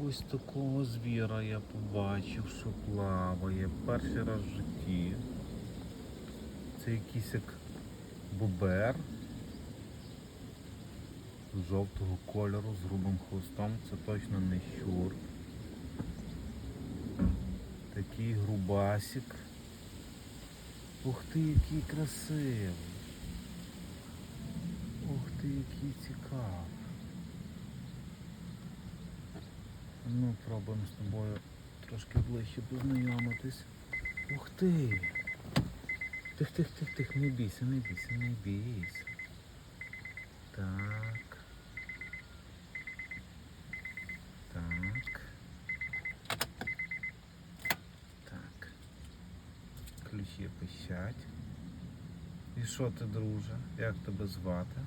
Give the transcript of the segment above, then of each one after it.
Ось такого звіра я побачив, що плаває перший раз в житті. Це якийсь як бобер жовтого кольору з грубим хвостом. Це точно не щур. Такий грубасик. Ух ти, який красивий. Ух ти, який цікавий. Ну, пробуємо з тобою трошки ближче познайомитись. Ух ти! Тих, тих, тих, тих, не бійся, не бійся, не бійся. Так. Так. Так. Ключі пищать. І що ти, друже? Як тебе звати?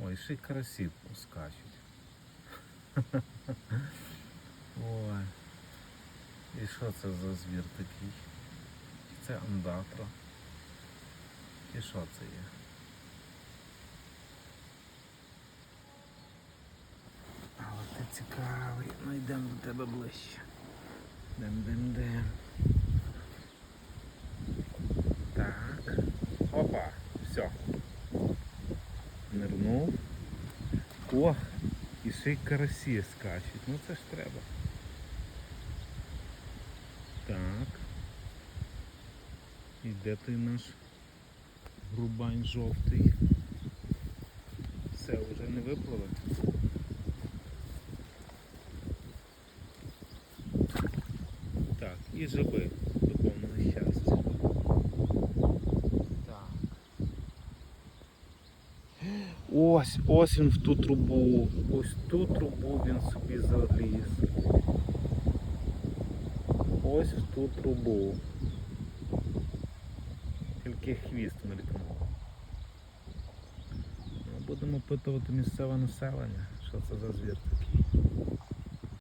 Ой, ще й карасів поскачуть. Ой. І що це за звір такий? Це андатра. І що це є? Але ти цікавий. Ну йдемо до тебе ближче. Дем дем дем. Так. Опа, все. О, і ще й карасі скачуть. Ну це ж треба. Так. І де той наш грубань жовтий? Все, вже не випливе. Так, і живи до повного щастя. Так. Ось, ось він в ту трубу. Ось ту трубу він собі заліз. Ось в ту трубу. Тільки хвіст мелькнув. Ну, Будемо питувати місцеве населення, що це за звір такий.